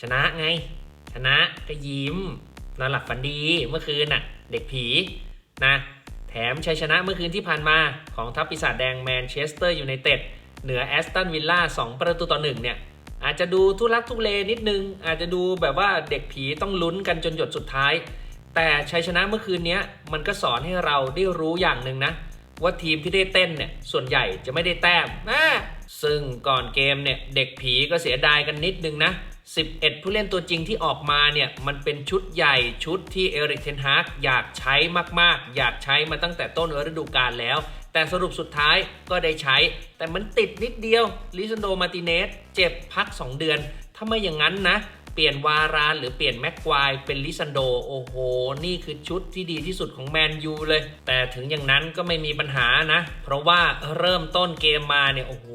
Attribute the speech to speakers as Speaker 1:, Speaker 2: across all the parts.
Speaker 1: ชนะไง ชนะก็ยิ้มนอนหลับฝันดีเมื่อคืนน่ะ เด็กผีนะแถมชัยชนะเมื่อคืนที่ผ่านมาของทัพปีศาจแดงแมนเชสเตอร์ยูไนเต็ดเหนือแอสตันวิลล่า2ประตูต่อหนึ่งเนี่ย อาจจะดูทุลักทุเลนิดนึง อาจจะดูแบบว่าเด็กผีต้องลุ้นกันจนหยดสุดท้าย แต่ชัยชนะเมื่อคืนนี้มันก็สอนให้เราได้รู้อย่างหนึ่งนะ ว่าทีมที่ได้เต้นเนี่ยส่วนใหญ่จะไม่ได้แต้มซึ่งก่อนเกมเนี่ยเด็กผีก็เสียดายกันนิดนึงนะ 11 ผู้เล่นตัวจริงที่ออกมาเนี่ยมันเป็นชุดใหญ่ชุดที่เอริกเทนฮากอยากใช้มากๆ อยากใช้มาตั้งแต่ต้นฤดูกาลแล้ว แต่สรุปสุดท้ายก็ได้ใช้ แต่มันติดนิดเดียวลิซันโดมาติเนสเจ็บพัก 2 เดือน ถ้าไม่อย่างนั้นนะ เปลี่ยนวารานหรือเปลี่ยนแม็กควายเป็นลิซันโดโอ้โห นี่คือชุดที่ดีที่สุดของแมนยูเลย แต่ถึงอย่างนั้นก็ไม่มีปัญหานะ เพราะว่าเริ่มต้นเกมมาเนี่ยโอ้โห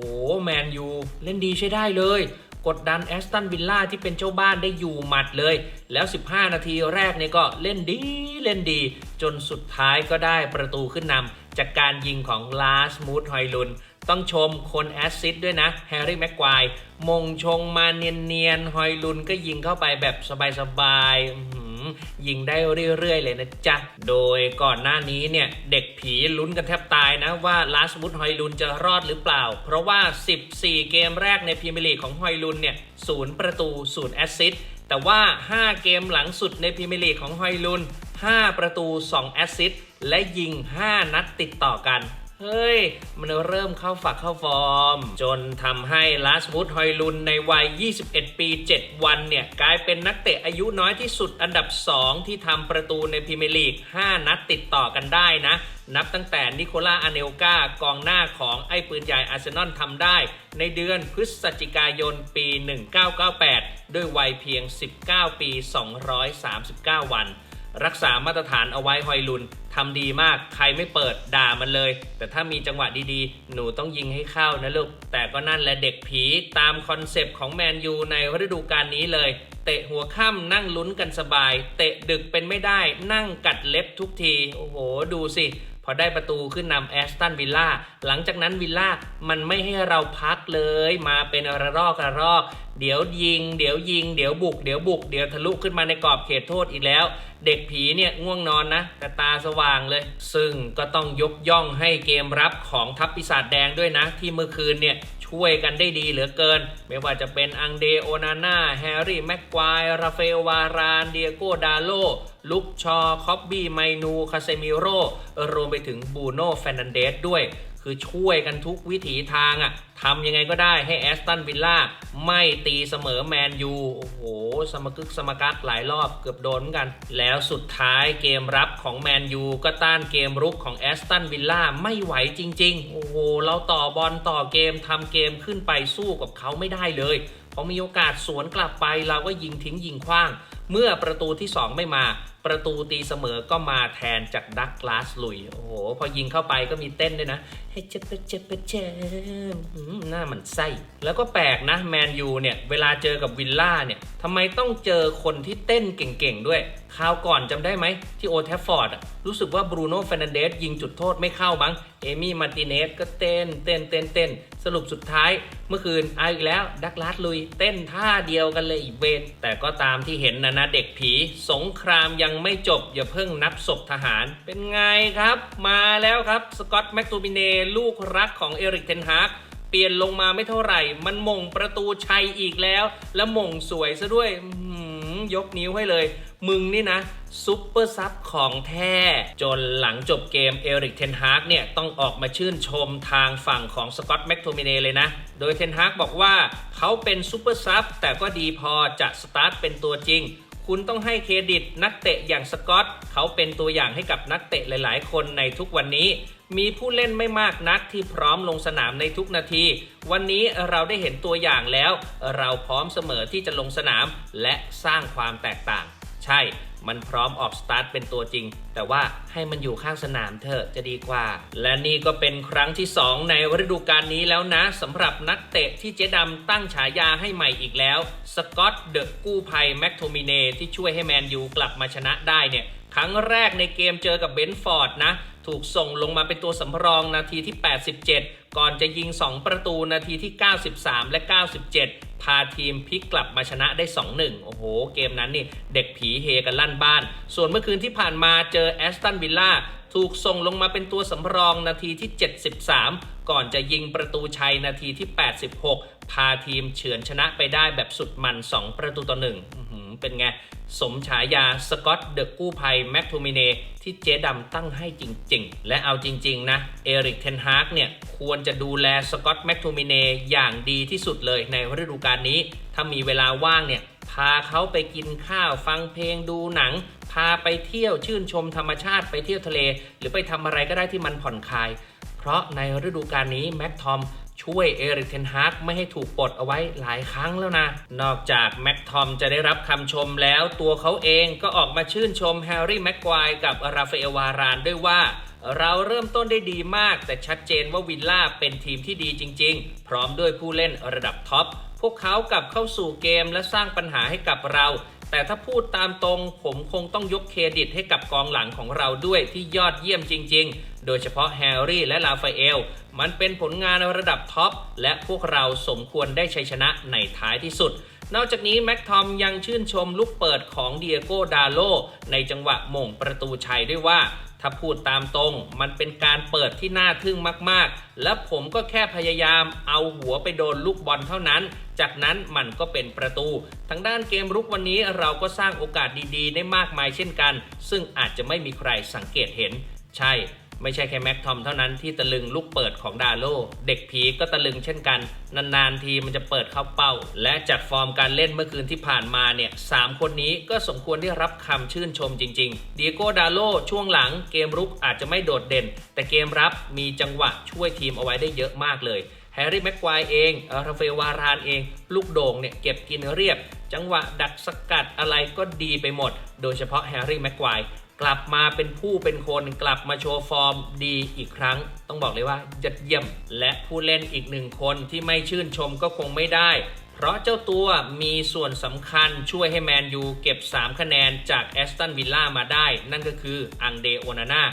Speaker 1: แมนยูเล่นดีใช้ได้เลย กดดันแอสตันวิลล่าที่เป็นเจ้าบ้านได้อยู่หมัดเลย แล้ว 15 นาทีแรกเนี่ยก็เล่นดีเล่นดี จนสุดท้ายก็ได้ประตูขึ้นนำจากการยิงของลาสมูธฮอยลุน ต้องชมคนแอสซิดด้วยนะ แฮร์รี่แม็กควายมงชงมาเนียนๆฮอยลุนก็ยิงเข้าไปแบบสบายๆ ยิงได้เรื่อยๆ เลยนะจ๊ะ โดยก่อนหน้านี้เนี่ย เด็กผีลุ้นกันแทบตายนะว่าลาสมุดฮอยลุนจะรอดหรือเปล่า เพราะว่า 14 เกมแรกในพรีเมียร์ลีกของฮอยลุนเนี่ยศูนย์ประตูศูนย์แอสซิสต์แต่ว่า 5 เกมหลังสุดในพรีเมียร์ลีกของฮอยลุน5 ประตู 2 แอสซิสต์และยิง 5 นัดติดต่อกัน เฮ้ย มันเริ่มเข้าฝักเข้าฟอร์ม จนทำให้ลาสมุดฮอยลุนในวัย 21 ปี 7 วันเนี่ย กลายเป็นนักเตะอายุน้อยที่สุดอันดับ 2 ที่ทำประตูในพรีเมียร์ลีก 5 นัดติดต่อกันได้นะ นับตั้งแต่นิโคล่าอเนลกากองหน้าของไอ้ปืนใหญ่อาร์เซนอลทำได้ ในเดือนพฤศจิกายนปี 1998 ด้วยวัยเพียง 19 ปี 239 วัน รักษามาตรฐานเอาไว้ฮอยลุนทำดีมากใครไม่เปิดด่ามันเลย แต่ถ้ามีจังหวะดีๆ หนูต้องยิงให้เข้านะลูก แต่ก็นั่นแหละเด็กผีตามคอนเซปต์ของแมนยูในฤดูกาลนี้เลย เตะหัวค่ำนั่งลุ้นกันสบาย เตะดึกเป็นไม่ได้นั่งกัดเล็บทุกที โอ้โห ดูสิพอได้ประตูขึ้นนำแอสตันวิลล่าหลังจากนั้นวิลล่ามันไม่ให้เราพักเลยมาเป็นระรอกระรอก เดี๋ยวยิง เดี๋ยวยิง เดี๋ยวบุก เดี๋ยวบุก เดี๋ยวทะลุขึ้นมาในกรอบเขตโทษอีกแล้ว เด็กผีเนี่ยง่วงนอนนะ แต่ตาสว่างเลย ซึ่งก็ต้องยกย่องให้เกมรับของทัพปีศาจแดงด้วยนะ ที่เมื่อคืนเนี่ยช่วยกันได้ดีเหลือเกิน ไม่ว่าจะเป็นอังเดโอนาน่าแฮร์รี่แม็กควายราเฟลวารานเดียโกดาโลลุกชอคอบบี้ไมนูคาเซมิโรรวมไปถึงบูโน่แฟนนันเดสด้วย คือช่วยกันทุกวิถีทางอะ่ะทำยังไงก็ได้ให้แอสตันวิลล่าไม่ตีเสมอแมนยู โอ้โห สมกึกสมกักหลายรอบเกือบโดนเหมือนกัน แล้วสุดท้ายเกมรับของแมนยูก็ต้านเกมรุกของแอสตันวิลล่าไม่ไหวจริง ๆ โอ้โห เราต่อบอลต่อเกมทำเกมขึ้นไปสู้กับเขาไม่ได้เลยพอมีโอกาสสวนกลับไปเราก็ยิงทิ้งยิงขว้าง เมื่อประตูที่ 2 ไม่มาประตูตีเสมอก็มาแทนจากดักลาสลุย โอ้โห พอยิงเข้าไปก็มีเต้นด้วยนะให้เจ็บเจ็บเจ็บหน้ามันไส้ แล้วก็แปลกนะแมนยูเนี่ย เวลาเจอกับวิลล่าเนี่ยทำไมต้องเจอคนที่เต้นเก่งๆด้วย คราวก่อนจำได้ไหม ที่โอแทฟฟอร์ดอะรู้สึกว่าบรูโน่เฟรนันเดสยิงจุดโทษไม่เข้าบ้าง เอมี่มาร์ติเนสก็เต้นเต้นเต้นเต้น สรุปสุดท้าย เมื่อคืนเอาอีกแล้ว ดักลาสลุย เต้นท่าเดียวกันเลยอีกเวนแต่ก็ตามที่เห็นนะนะเด็กผี สงครามยังไม่จบ อย่าเพิ่งนับศพทหาร เป็นไงครับ มาแล้วครับ สกอตแม็กตูมิเนลูกรักของเอริกเทนฮากเปลี่ยนลงมาไม่เท่าไหร่ มันมงประตูชัยอีกแล้ว แล้วมงสวยซะด้วยยกนิ้วให้เลย มึงนี่นะ ซุปเปอร์ซับของแท้ จนหลังจบเกมเอริกเทนฮากเนี่ย ต้องออกมาชื่นชมทางฝั่งของสกอตแม็กโทมิเนเลยนะ โดยเทนฮากบอกว่าเขาเป็นซุปเปอร์ซับแต่ก็ดีพอจะสตาร์ทเป็นตัวจริง คุณต้องให้เครดิตนักเตะอย่างสกอตเขาเป็นตัวอย่างให้กับนักเตะหลาย ๆ คนในทุกวันนี้ มีผู้เล่นไม่มากนักที่พร้อมลงสนามในทุกนาที วันนี้เราได้เห็นตัวอย่างแล้ว เราพร้อมเสมอที่จะลงสนามและสร้างความแตกต่าง ใช่ มันพร้อมออกสตาร์ทเป็นตัวจริง แต่ว่าให้มันอยู่ข้างสนามเถอะจะดีกว่า และนี่ก็เป็นครั้งที่ 2 ในฤดูกาลนี้แล้วนะสำหรับนักเตะที่เจ๊ดำตั้งฉายาให้ใหม่อีกแล้วสกอตเดอะกู้ภัยแม็กโทมิเนที่ช่วยให้แมนยูกลับมาชนะได้เนี่ยครั้งแรกในเกมเจอกับเบนฟอร์ดนะ ถูกส่งลงมาเป็นตัวสำรองนาทีที่ 87 ก่อนจะยิง 2 ประตูนาทีที่ 93 และ 97 พาทีมพลิกกลับมาชนะได้ 2-1 โอ้โห เกมนั้นนี่เด็กผีเฮกันลั่นบ้าน ส่วนเมื่อคืนที่ผ่านมาเจอแอสตันวิลล่าถูกส่งลงมาเป็นตัวสำรองนาทีที่ 73 ก่อนจะยิงประตูชัยนาทีที่ 86 พาทีมเฉือนชนะไปได้แบบสุดมัน 2 ประตูต่อหนึ่งอื เป็นไง สมฉายาสกอตเดอะกู้ภัยแม็กโทมิเนที่เจ๊ดำตั้งให้จริง ๆ และเอาจริง ๆ นะ เอริกเทนฮากเนี่ย ควรจะดูแลสกอตแม็กโทมิเนอย่างดีที่สุดเลยในฤดูกาลนี้ ถ้ามีเวลาว่างเนี่ย พาเขาไปกินข้าวฟังเพลงดูหนัง พาไปเที่ยวชื่นชมธรรมชาติไปเที่ยวทะเล หรือไปทำอะไรก็ได้ที่มันผ่อนคลาย เพราะในฤดูกาลนี้แม็กทอม ช่วยเอริกเทนฮากไม่ให้ถูกปลดเอาไว้หลายครั้งแล้วนะ นอกจากแม็กทอมจะได้รับคำชมแล้ว ตัวเขาเองก็ออกมาชื่นชมแฮร์รี่แม็กควายกับราฟาเอลวารานด้วยว่าเราเริ่มต้นได้ดีมาก แต่ชัดเจนว่าวิลล่าเป็นทีมที่ดีจริง ๆ พร้อมด้วยผู้เล่นระดับท็อป พวกเขากลับเข้าสู่เกมและสร้างปัญหาให้กับเรา แต่ถ้าพูดตามตรง ผมคงต้องยกเครดิตให้กับกองหลังของเราด้วยที่ยอดเยี่ยมจริง ๆ โดยเฉพาะแฮร์รี่และลาฟาเอล มันเป็นผลงานระดับท็อปและพวกเราสมควรได้ชัยชนะในท้ายที่สุด นอกจากนี้แม็กทอมยังชื่นชมลูกเปิดของเดียโกดาโลในจังหวะหม่งประตูชัยด้วยว่า ถ้าพูดตามตรง มันเป็นการเปิดที่น่าทึ่งมากๆ และผมก็แค่พยายามเอาหัวไปโดนลูกบอลเท่านั้น จากนั้นมันก็เป็นประตู ทางด้านเกมรุกวันนี้เราก็สร้างโอกาสดีๆ ได้มากมายเช่นกัน ซึ่งอาจจะไม่มีใครสังเกตเห็น ใช่ ไม่ใช่แค่แม็กทอมเท่านั้นที่ตะลึงลูกเปิดของดาโล เด็กผีก็ตะลึงเช่นกัน นานๆทีมันจะเปิดเข้าเป้า และจากฟอร์มการเล่นเมื่อคืนที่ผ่านมาเนี่ยสามคนนี้ก็สมควรได้รับคำชื่นชมจริงๆเดียโกดาโลช่วงหลังเกมรุกอาจจะไม่โดดเด่น แต่เกมรับมีจังหวะช่วยทีมเอาไว้ได้เยอะมากเลยแฮร์รี่แม็กควายเองราฟาเอลวารานเอง ลูกโด่งเนี่ยเก็บกินเรียบ จังหวะดักสกัดอะไรก็ดีไปหมด โดยเฉพาะแฮร์รี่แม็กควาย กลับมาเป็นผู้เป็นคนกลับมาโชว์ฟอร์มดีอีกครั้ง ต้องบอกเลยว่ายอดเยี่ยม และผู้เล่นอีกหนึ่งคนที่ไม่ชื่นชมก็คงไม่ได้ เพราะเจ้าตัวมีส่วนสำคัญช่วยให้แมนยูเก็บ 3 คะแนนจากแอสตันวิลล่ามาได้ นั่นก็คืออังเดโอนาน่า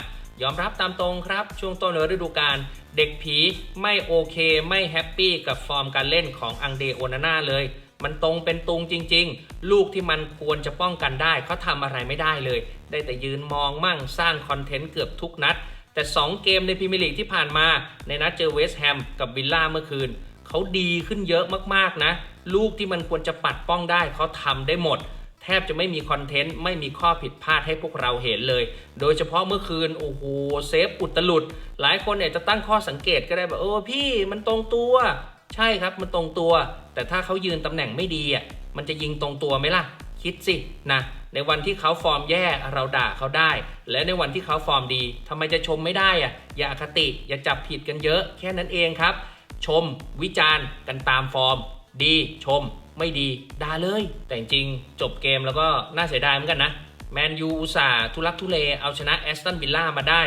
Speaker 1: ยอมรับตามตรงครับ ช่วงต้นฤดูกาลเด็กผีไม่โอเคไม่แฮปปี้กับฟอร์มการเล่นของอังเดโอนาน่าเลย มันตรงเป็นตุงจริง ๆ ลูกที่มันควรจะป้องกันได้เขาทำอะไรไม่ได้เลย ได้แต่ยืนมองมั่งสร้างคอนเทนต์เกือบทุกนัด แต่ 2 เกมในพรีเมียร์ลีกที่ผ่านมา ในนัดเจอเวสต์แฮมกับวิลล่าเมื่อคืนเขาดีขึ้นเยอะมากๆนะ ลูกที่มันควรจะปัดป้องได้เขาทำได้หมด แทบจะไม่มีคอนเทนต์ไม่มีข้อผิดพลาดให้พวกเราเห็นเลย โดยเฉพาะเมื่อคืน โอ้โหเซฟอุตลุด หลายคนเนี่ยจะตั้งข้อสังเกตก็ได้แบบเออพี่มันตรงตัว ใช่ครับมันตรงตัว แต่ถ้าเขายืนตำแหน่งไม่ดีอะมันจะยิงตรงตัวไหมล่ะ คิดสินะในวันที่เขาฟอร์มแย่เราด่าเขาได้ และในวันที่เขาฟอร์มดีทำไมจะชมไม่ได้อะอย่าอคติอย่าจับผิดกันเยอะ แค่นั้นเองครับ ชมวิจารณ์กันตามฟอร์ม ดีชม ไม่ดีด่าเลย แต่จริงจบเกมแล้วก็น่าเสียดายเหมือนกันนะแมนยูอุตส่าห์ทุลักทุเลเอาชนะแอสตันวิลล่ามาได้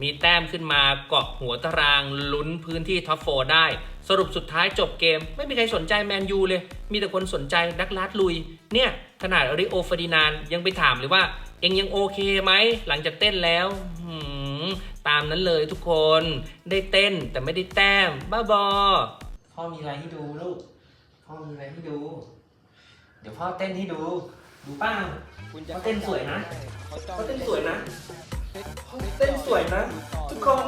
Speaker 1: มีแต้มขึ้นมาเกาะหัวตารางลุ้นพื้นที่ท็อปโฟได้ สรุปสุดท้ายจบเกม ไม่มีใครสนใจแมนยูเลย มีแต่คนสนใจดักลาดลุย เนี่ย ขนาดอริโอฟอร์ดินานยังไปถามเลยว่า เองยังโอเคไหม หลังจากเต้นแล้วตามนั้นเลยทุกคนได้เต้นแต่ไม่ได้แต้ม บ้าบอพ่อมีอะไรให้ดูลูก พ่อมีอะไรให้ดู เดี๋ยวพ่อเต้นให้ดู ดูป้าเขาเต้นสวยนะเขาเต้นสวยนะเขาเต้นสวยนะ ทุกคน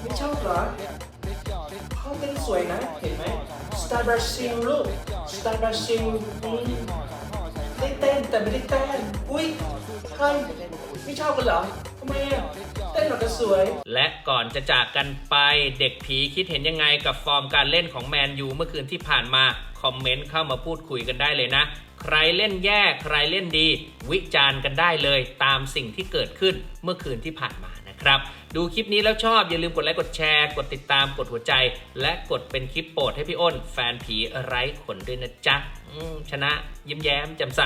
Speaker 1: ไม่ชอบเหรอเขาเต้นสวยนะ เห็นไหมสตาร์บราซิลลูกสตาร์บราซิลได้เต้นแต่ไม่ได้เต้นอุ้ยใครไม่ชอบกันเหรอทำไมอะเต้นหรอกก็สวย และก่อนจะจากกันไปเด็กผีคิดเห็นยังไงกับฟอร์มการเล่นของแมนยูเมื่อคืนที่ผ่านมา คอมเมนต์เข้ามาพูดคุยกันได้เลยนะ ใครเล่นแย่ใครเล่นดี วิจารณ์กันได้เลยตามสิ่งที่เกิดขึ้นเมื่อคืนที่ผ่านมานะครับ ดูคลิปนี้แล้วชอบอย่าลืมกดไลค์กดแชร์กดติดตามกดหัวใจ และกดเป็นคลิปโปรดให้พี่อ้น แฟนผีไร้ขนด้วยนะจ๊ะชนะยิ้มแย้มแจ่มใส